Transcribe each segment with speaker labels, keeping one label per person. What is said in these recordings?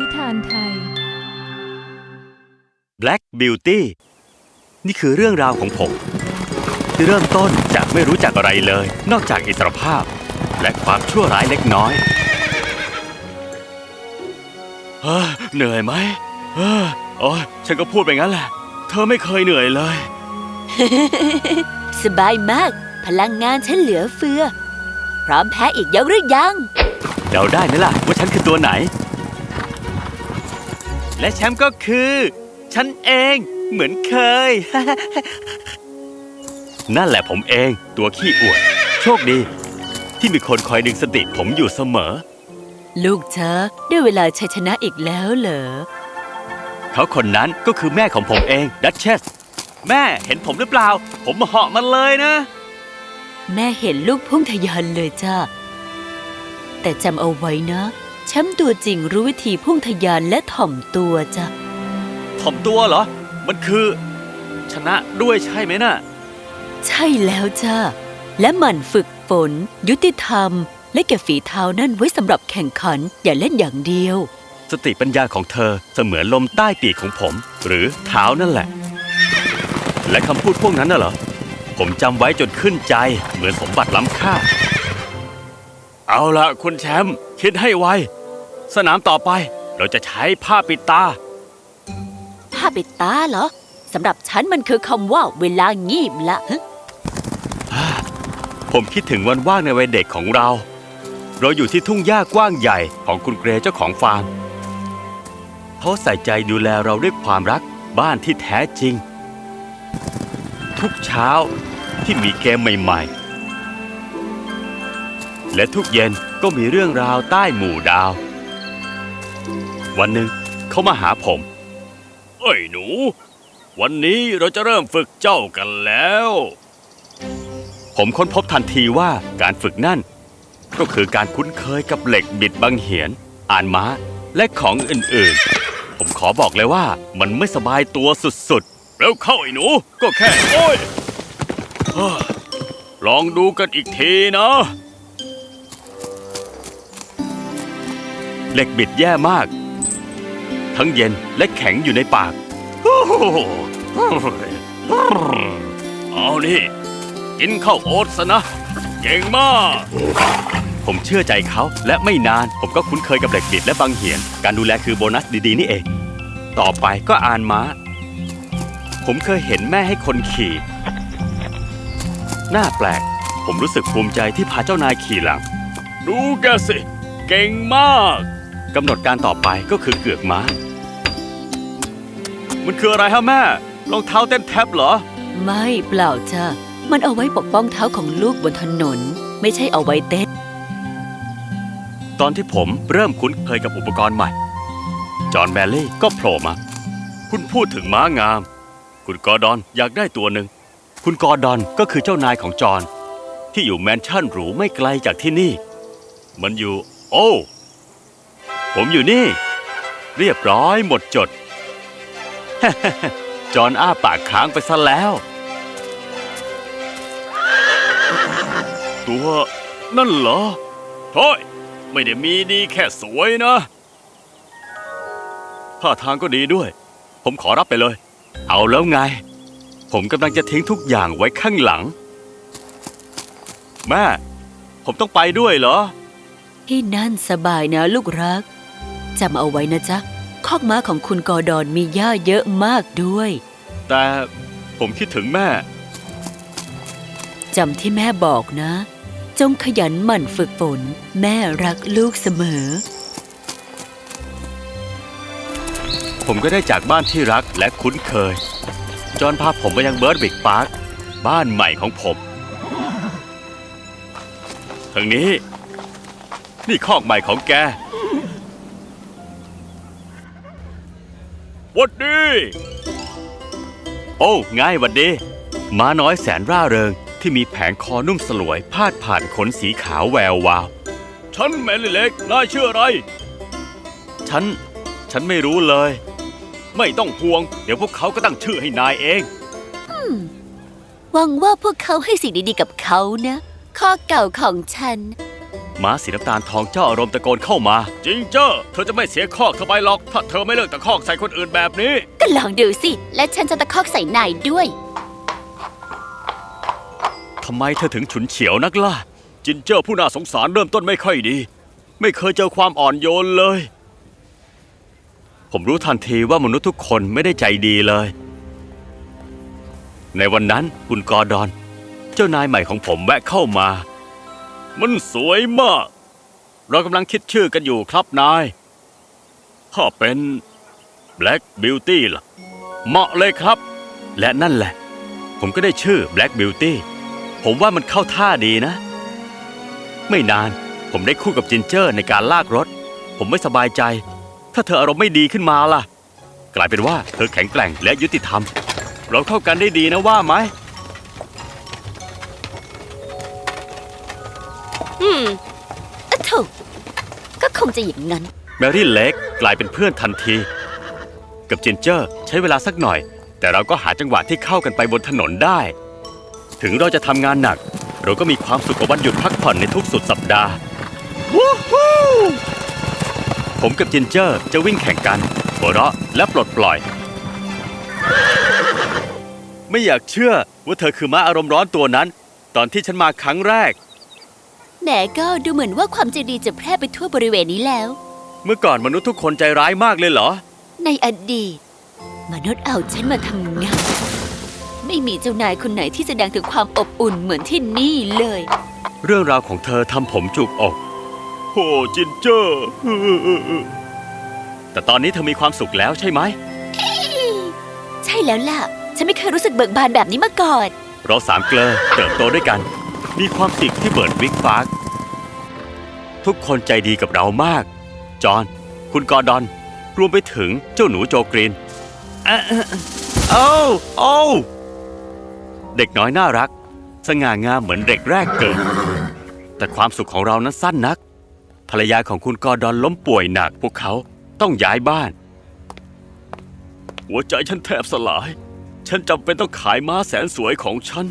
Speaker 1: นิทานไทย
Speaker 2: Black Beauty นี่คือเรื่องราวของผม ที่เริ่มต้นจากไม่รู้จักอะไรเลย นอกจากอิสรภาพ และความชั่วร้ายเล็กน้อยเฮ้อเหนื่อยไหมเฮ้อโอ้ยฉันก็พูดไปงั้นแหละ เธอไม่เคยเหนื่อยเลย
Speaker 3: สบายมาก พลังงานฉันเหลือเฟือ พร้อมแพ้อีกยังหรือยัง
Speaker 2: เดาได้ไหมล่ะว่าฉันคือตัวไหน และแชมป์ก็คือ ฉันเองเหมือนเคย นั่นแหละผมเองตัวขี้อวด โชคดี ที่มีคนคอยดึงสติผมอยู่เสมอ
Speaker 3: ลูกเธอได้เวลาชัยชนะอีกแล้วเหรอ
Speaker 2: เขาคนนั้นก็คือแม่ของผมเองดัชเชสแม่เห็นผมหรือเปล่า ผมเหาะมันเลยนะ
Speaker 3: แม่เห็นลูกพุ่งทะยานเลยจ้าแต่จำเอาไว้นะแช มป์ตัวจริงรู้วิธีพุ่งทะยานและถ่อมตัวจ้ะ
Speaker 2: ถ่อมตัวเหรอ มันคือ ชนะด้วยใช่ไหมน่ะ
Speaker 3: ใช่แล้วจ้าและหมั่นฝึกฝน ยุติธรรม และเก็บฝีเท้านั่นไว้สำหรับแข่งขันอย่าเล่นอย่างเดียว
Speaker 2: สติปัญญาของเธอเสมือนลมใต้ปีกของผม หรือเท้านั่นแหละ และคำพูดพวกนั้นน่ะเหรอ ผมจำไว้จนขึ้นใจเหมือนสมบัติล้ำค่า เอาละคุณแชมป์คิดให้ไว สนามต่อไปเราจะใช้ผ้าปิดตา
Speaker 3: ผ้าปิดตาเหรอสำหรับฉันมันคือคำว่าเวลางีบละฮะ
Speaker 2: ผมคิดถึงวันว่างในวัยเด็กของเรา เราอยู่ที่ทุ่งหญ้ากว้างใหญ่ของคุณเกรเจ้าของฟาร์มเขาใส่ใจดูแลเราด้วยความรักบ้านที่แท้จริง ทุกเช้าที่มีเกมใหม่ๆ และทุกเย็นก็มีเรื่องราวใต้หมู่ดาว วันหนึ่งเขามาหาผม เอ้ยหนู วันนี้เราจะเริ่มฝึกเจ้ากันแล้ว ผมค้นพบทันทีว่าการฝึกนั่น ก็คือการคุ้นเคยกับเหล็กบิดบังเหียน อ่านม้า และของอื่นๆ ผมขอบอกเลยว่ามันไม่สบายตัวสุดๆ แล้วเข้าไอ้หนู ก็แค่ โอ้ยเฮ้อลองดูกันอีกทีนะเหล็กบิดแย่มาก ทั้งเย็นและแข็งอยู่ในปาก เอานี่กินข้าวโอ๊ตซะนะเก่งมาก ผมเชื่อใจเขาและไม่นานผมก็คุ้นเคยกับเหล็กบิดและบางเหียน การดูแลคือโบนัสดีๆนี่เอง ต่อไปก็อ่านม้า ผมเคยเห็นแม่ให้คนขี่ น่าแปลก ผมรู้สึกภูมิใจที่พาเจ้านายขี่หลัง ดูแกสิ เก่งมากกำหนดการต่อไปก็คือเกือกม้า มันคืออะไรฮะแม่ รองเท้าเต้นแท็บเหรอ
Speaker 3: ไม่เปล่าจ้ะ มันเอาไว้ปกป้องเท้าของลูกบนถนน ไม่ใช่เอาไว้เต้น
Speaker 2: ตอนที่ผมเริ่มคุ้นเคยกับอุปกรณ์ใหม่ จอห์นแบลลี่ก็โผล่มา คุณพูดถึงม้างาม คุณกอร์ดอนอยากได้ตัวหนึ่ง คุณกอร์ดอนก็คือเจ้านายของจอห์นที่อยู่แมนชั่นหรูไม่ไกลจากที่นี่ มันอยู่ โอ้ ผมอยู่นี่ เรียบร้อยหมดจด จอห์นอ้าปากค้างไปซะแล้ว ตัวนั่นเหรอโอยไม่ได้มีดีแค่สวยนะท่าทางก็ดีด้วย ผมขอรับไปเลย เอาแล้วไง ผมกำลังจะทิ้งทุกอย่างไว้ข้างหลัง แม่ ผมต้องไปด้วยเหรอ
Speaker 3: ที่นั่นสบายนะลูกรักจำเอาไว้นะจ๊ะ คอกม้าของคุณกอร์ดอนมีหญ้าเยอะมากด้วย
Speaker 2: แต่ผมคิดถึงแม่
Speaker 3: จำที่แม่บอกนะ จงขยันหมั่นฝึกฝน แม่รักลูกเสมอ
Speaker 2: ผมก็ได้จากบ้านที่รักและคุ้นเคย จอห์นพาผมไปยังเบิร์ดวิกพาร์คบ้านใหม่ของผมทางนี้ นี่คอกใหม่ของแก วัดดี โอ้ง่ายหวัดดี ม้าน้อยแสนร่าเริงที่มีแผงคอนุ่มสลวย พาดผ่านขนสีขาวแวววาว ฉันแมลี่เล็กนายชื่ออะไร ฉัน ฉันไม่รู้เลย ไม่ต้องห่วง เดี๋ยวพวกเขาก็ตั้งชื่อให้นายเอง
Speaker 3: หวังว่าพวกเขาให้สิ่งดีๆกับเขานะ ข้อเก่าของฉัน
Speaker 2: ม้าสีน้ำตาลทองเจ้าอารมณ์ตะโกนเข้ามาจริงเจ้าเธอจะไม่เสียคอกเธอไปหรอก ถ้าเธอไม่เลิกตะคอกใส่คนอื่นแบบนี้
Speaker 1: ก็ลองดูสิ และฉันจะตะคอกใส่นายด้วย
Speaker 2: ทำไมเธอถึงฉุนเฉียวนักล่ะ จินเจอร์ผู้น่าสงสารเริ่มต้นไม่ค่อยดี ไม่เคยเจอความอ่อนโยนเลย ผมรู้ทันทีว่ามนุษย์ทุกคนไม่ได้ใจดีเลย ในวันนั้นคุณกอร์ดอน เจ้านายใหม่ของผมแวะเข้ามา มันสวยมาก เรากำลังคิดชื่อกันอยู่ครับนาย ถ้าเป็น Black Beauty ล่ะ เหมาะเลยครับ และนั่นแหละ ผมก็ได้ชื่อ Black Beauty ผมว่ามันเข้าท่าดีนะ ไม่นานผมได้คู่กับจินเจอร์ในการลากรถ ผมไม่สบายใจ ถ้าเธออารมณ์ไม่ดีขึ้นมาล่ะ กลายเป็นว่าเธอแข็งแกร่งและยุติธรรม เราเข้ากันได้ดีนะว่าไหม
Speaker 1: อืมอะถูกก็คงจะอย่างนั้น
Speaker 2: แมรี่เล็กกลายเป็นเพื่อนทันที กับจินเจอร์ใช้เวลาสักหน่อย แต่เราก็หาจังหวะที่เข้ากันไปบนถนนได้ ถึงเราจะทำงานหนัก เราก็มีความสุขกับวันหยุดพักผ่อนในทุกสุดสัปดาห์วู้ฮู้ผมกับจินเจอร์จะวิ่งแข่งกันหัวเราะและปลดปล่อย ไม่อยากเชื่อว่าเธอคือม้าอารมณ์ร้อนตัวนั้น ตอนที่ฉันมาครั้งแรก
Speaker 1: แหนก็ดูเหมือนว่าความใจดีจะแพร่ไปทั่วบริเวณนี้แล้ว
Speaker 2: เมื่อก่อนมนุษย์ทุกคนใจร้ายมากเลยเหรอ
Speaker 1: ในอดีต มนุษย์เอาฉันมาทำงาน ไม่มีเจ้านายคนไหนที่แสดงถึงความอบอุ่นเหมือนที่นี่เลย
Speaker 2: เรื่องราวของเธอทำผมจุกอกโหจินเจอร์แต่ตอนนี้เธอมีความสุขแล้วใช่ไหม
Speaker 1: ใช่แล้วล่ะ ฉันไม่เคยรู้สึกเบิกบานแบบนี้มาก่อน
Speaker 2: เราสามเกลอเติบโตด้วยกัน มีความติดที่เบิร์ดวิกฟาร์กทุกคนใจดีกับเรามาก จอห์นคุณกอร์ดอน รวมไปถึงเจ้าหนูโจกรีนอะอะอะโอ้โอ้เด็กน้อยน่ารัก สง่างามเหมือนเด็กแรกเกิด แต่ความสุขของเรานั้นสั้นนัก ภรรยาของคุณกอร์ดอนล้มป่วยหนักพวกเขาต้องย้ายบ้าน หัวใจฉันแทบสลาย ฉันจำเป็นต้องขายม้าแสนสวยของฉัน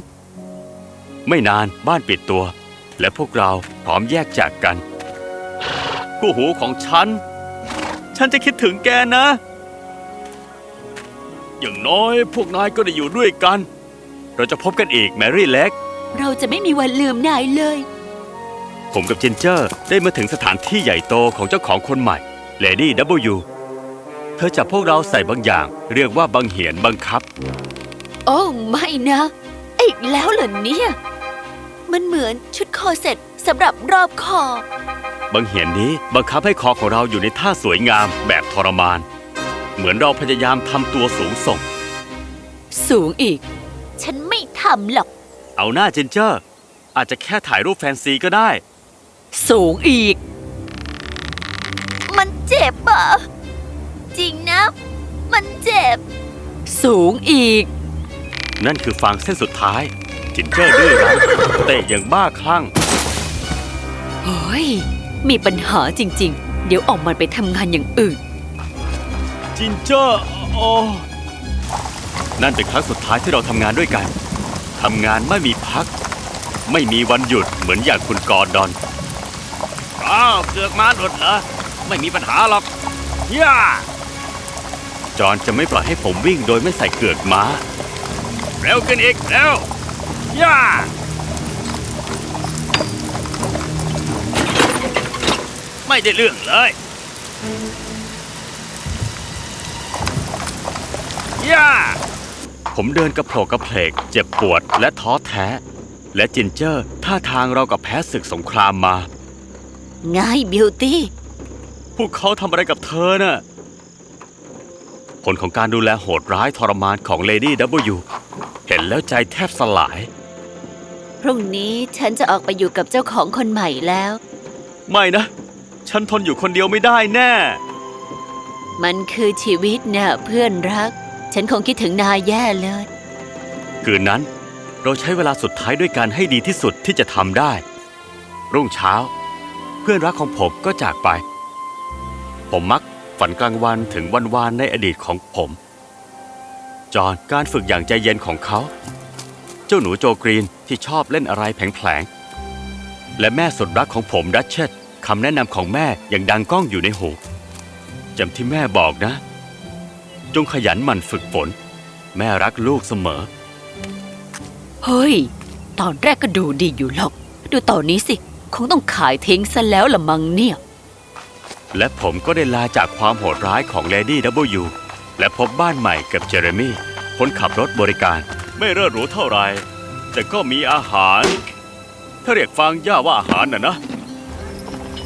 Speaker 2: ไม่นานบ้านปิดตัว และพวกเราพร้อมแยกจากกันคู่หูของฉัน ฉันจะคิดถึงแกนะ อย่างน้อยพวกนายก็ได้อยู่ด้วยกัน เราจะพบกันอีกแมรี่เล็ก
Speaker 1: เราจะไม่มีวันลืมนายเลย
Speaker 2: ผมกับจินเจอร์ได้มาถึงสถานที่ใหญ่โตของเจ้าของคนใหม่เลดี้ W เธอจับพวกเราใส่บางอย่าง เรียกว่าบังเหียนบังคับ
Speaker 1: โอ้ไม่นะ อีกแล้วเหรอเนี่ย มันเหมือนชุดคอเสร็จสำหรับรอบคอ
Speaker 2: บังเหียนนี้บังคับให้คอของเราอยู่ในท่าสวยงามแบบทรมาน เหมือนเราพยายามทำตัวสูงส่ง
Speaker 3: สูงอีก
Speaker 1: ฉันไม่ทำหรอก
Speaker 2: เอาหน้าจินเจอร์ อาจจะแค่ถ่ายรูปแฟนซีก็ได้
Speaker 3: สูงอีก
Speaker 1: มันเจ็บอะ จริงนะ มันเจ็บ
Speaker 3: สูงอีก
Speaker 2: นั่นคือฟางเส้นสุดท้าย จินเจอร์ดื้อรั้นเตะอย่างบ้าคลั่ง
Speaker 3: เฮ้ย มีปัญหาจริง ๆ เดี๋ยวออกมันไปทำงานอย่างอื่น
Speaker 2: จินเจอร์โอ้นั่นเป็นครั้งสุดท้ายที่เราทำงานด้วยกันทำงานไม่มีพัก ไม่มีวันหยุดเหมือนอย่างคุณกอร์ดอนอ้าวเกือกม้าหลุดเหรอไม่มีปัญหาหรอกย่าจอห์นจะไม่ปล่อยให้ผมวิ่งโดยไม่ใส่เกือกม้า เร็วขึ้นอีก เร็ว ย่าไม่ได้เรื่องเลยย่าผมเดินกระโผลกกระเพลก เจ็บปวดและท้อแท้ และจินเจอร์ท่าทางเรากับแพ้ศึกสงครามมา
Speaker 1: ง่ายบิวตี้
Speaker 2: พวกเขาทำอะไรกับเธอน่ะ ผลของการดูแลโหดร้ายทรมานของ Lady W เห็นแล้วใจแทบสลาย
Speaker 1: พ รุ่งนี้ฉันจะออกไปอยู่กับเจ้าของคนใหม่แล้ว
Speaker 2: ไม่นะ ฉันทนอยู่คนเดียวไม่ได้แน่
Speaker 1: มันคือชีวิตน่ะเพื่อนรัก ฉันคงคิดถึงนายแย่เลย
Speaker 2: คืนนั้นเราใช้เวลาสุดท้ายด้วยกันให้ดีที่สุดที่จะทำได้ รุ่งเช้า เพื่อนรักของผมก็จากไป ผมมักฝันกลางวันถึงวันวานในอดีตของผม จอห์นการฝึกอย่างใจเย็นของเขา เจ้าหนูโจกรีนที่ชอบเล่นอะไรแผลงๆ และแม่สุดรักของผมดัชเชตคำแนะนำของแม่ยังดังก้องอยู่ในหูจำที่แม่บอกนะ จงขยันหมั่นฝึกฝน แม่รักลูกเสมอ
Speaker 3: เฮ้ย ตอนแรกก็ดูดีอยู่หรอก ดูตอนนี้สิ คงต้องขายทิ้งซะแล้วละมังเนี่ย
Speaker 2: และผมก็ได้ลาจากความโหดร้ายของ Lady W และพบบ้านใหม่กับเจเรมี่คนขับรถบริการ ไม่เลิศหรูเท่าไหร่แต่ก็มีอาหาร ถ้าเรียกฟังย่าว่าอาหารน่ะนะ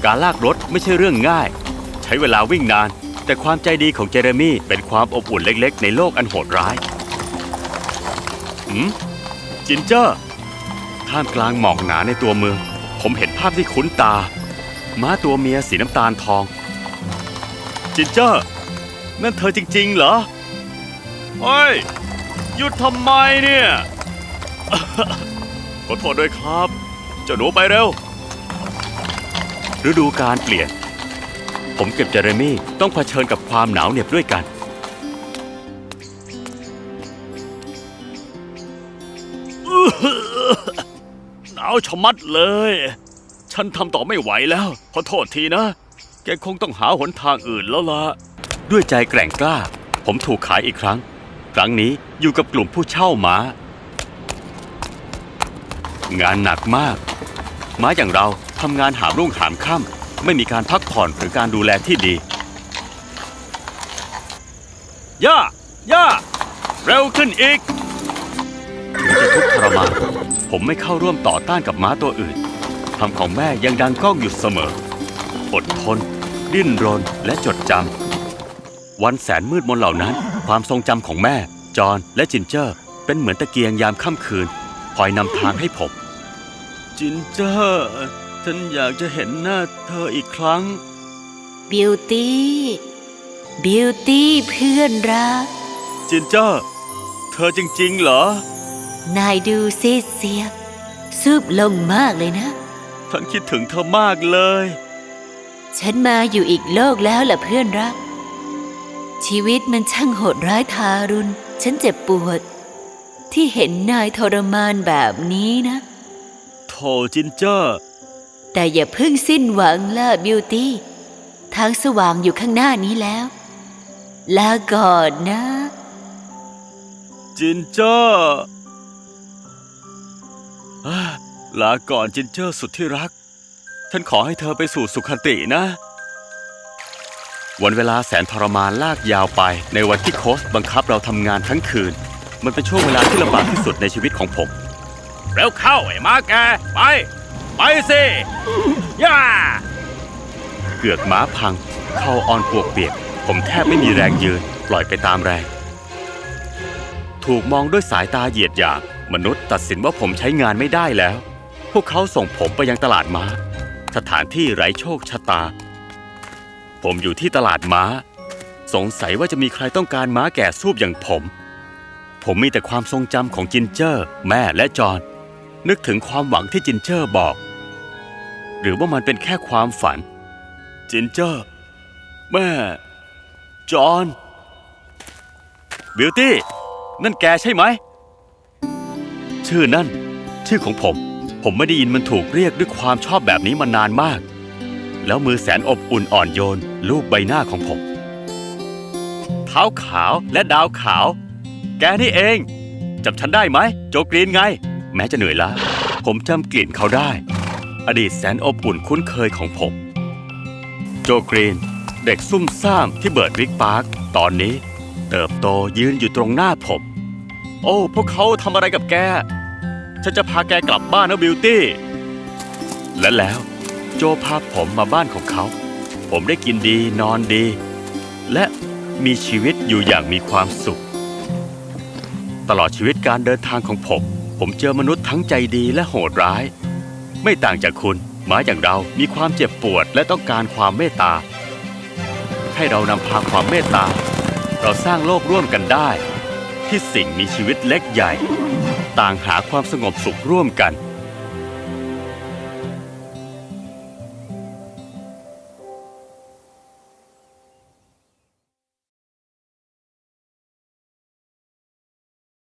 Speaker 2: การลากรถไม่ใช่เรื่องง่าย ใช้เวลาวิ่งนาน แต่ความใจดีของเจเรมี่เป็นความอบอุ่นเล็ก ๆ ในโลกอันโหดร้ายหืมจินเจอร์ท่ามกลางหมอกหนาในตัวเมือง ผมเห็นภาพที่คุ้นตา ม้าตัวเมียสีน้ำตาลทอง จินเจอร์ นั่นเธอจริง ๆ เหรอเฮ้ย หยุดทำไมเนี่ย ขอโทษด้วยครับ เจ้าหนูไปเร็ว ฤดูการเปลี่ยน ผมเก็บเจเรมี่ต้องเผชิญกับความหนาวเหน็บด้วยกัน หนาวชะมัดเลย ฉันทำต่อไม่ไหวแล้ว ขอโทษทีนะ แกคงต้องหาหนทางอื่นแล้วล่ะ ด้วยใจแกร่งกล้า ผมถูกขายอีกครั้ง ครั้งนี้อยู่กับกลุ่มผู้เช่าม้า งานหนักมาก ม้าอย่างเราทำงานหามรุ่งหามค่ำไม่มีการพักผ่อนหรือการดูแลที่ดีย่าย่าเร็วขึ้นอีกจะทุกข์ทรมานผมไม่เข้าร่วมต่อต้านกับม้าตัวอื่นคำของแม่ยังดังก้องอยู่เสมอ อดทน ดิ้นรนและจดจำวันแสนมืดมนเหล่านั้น ความทรงจำของแม่ จอห์นและจินเจอร์ เป็นเหมือนตะเกียงยามค่ำคืนคอยนำทางให้ผม จินเจอร์ ฉันอยากจะเห็นหน้าเธออีกครั้ง
Speaker 3: บิวตี้ บิวตี้เพื่อนรัก
Speaker 2: จินเจอร์ เธอจริงๆเหรอ
Speaker 3: นายดูซีดเสียบซูบลงมากเลยนะ
Speaker 2: ฉันคิดถึงเธอมากเลย
Speaker 3: ฉันมาอยู่อีกโลกแล้วล่ะเพื่อนรัก ชีวิตมันช่างโหดร้ายทารุณ ฉันเจ็บปวด ที่เห็นนายทรมานแบบนี้นะ
Speaker 2: โถจินเจอร์
Speaker 3: แต่อย่าเพิ่งสิ้นหวังล่ะบิวตี้ ทางสว่างอยู่ข้างหน้านี้แล้ว ลาก่อนนะ
Speaker 2: จินเจอร์อ่าลาก่อนจินเจอร์สุดที่รัก ฉันขอให้เธอไปสู่สุขตินะ วันเวลาแสนทรมานลากยาวไป ในวันที่โค้ชบังคับเราทำงานทั้งคืน มันเป็นช่วงเวลาที่ลำบากที่สุดในชีวิตของผม เร็วเข้าไอ้มาแก ไป ไปสิย่าเกือกม้าพัง เข้าอ่อนปวกเปียก ผมแทบไม่มีแรงยืน ปล่อยไปตามแรง ถูกมองด้วยสายตาเหยียดหยามมนุษย์ตัดสินว่าผมใช้งานไม่ได้แล้ว พวกเขาส่งผมไปยังตลาดม้า สถานที่ไร้โชคชะตา ผมอยู่ที่ตลาดม้า สงสัยว่าจะมีใครต้องการม้าแก่สูบอย่างผม ผมมีแต่ความทรงจำของจินเจอร์ แม่และจอห์นนึกถึงความหวังที่จินเจอร์บอก หรือว่ามันเป็นแค่ความฝัน จินเจอร์ แม่ จอห์นบิวตี้ นั่นแกใช่ไหม ชื่อนั่น ชื่อของผม ผมไม่ได้ยินมันถูกเรียกด้วยความชอบแบบนี้มานานมาก แล้วมือแสนอบอุ่นอ่อนโยนลูบใบหน้าของผม เท้าขาวและดาวขาว แกนี่เองจำฉันได้ไหม โจกรีนไง แม้จะเหนื่อยล้าผมจำกลิ่นเขาได้ อดีตแสนอบอุ่นคุ้นเคยของผม โจกรีน เด็กซุ่มซ่ามที่เบิร์ดวิกพาร์คตอนนี้ เติบโตยืนอยู่ตรงหน้าผม โอ้ พวกเขาทำอะไรกับแก ฉันจะพาแกกลับบ้านนะบิวตี้และแล้ว โจพาผมมาบ้านของเขา ผมได้กินดีนอนดี และมีชีวิตอยู่อย่างมีความสุข ตลอดชีวิตการเดินทางของผม ผมเจอมนุษย์ทั้งใจดีและโหดร้าย ไม่ต่างจากคุณหมาอย่างเรามีความเจ็บปวดและต้องการความเมตตา ให้เรานำพาความเมตตา เราสร้างโลกร่วมกันได้ ที่สิ่งมีชีวิตเล็กใหญ่ ต่างหาความสงบสุขร่วมกัน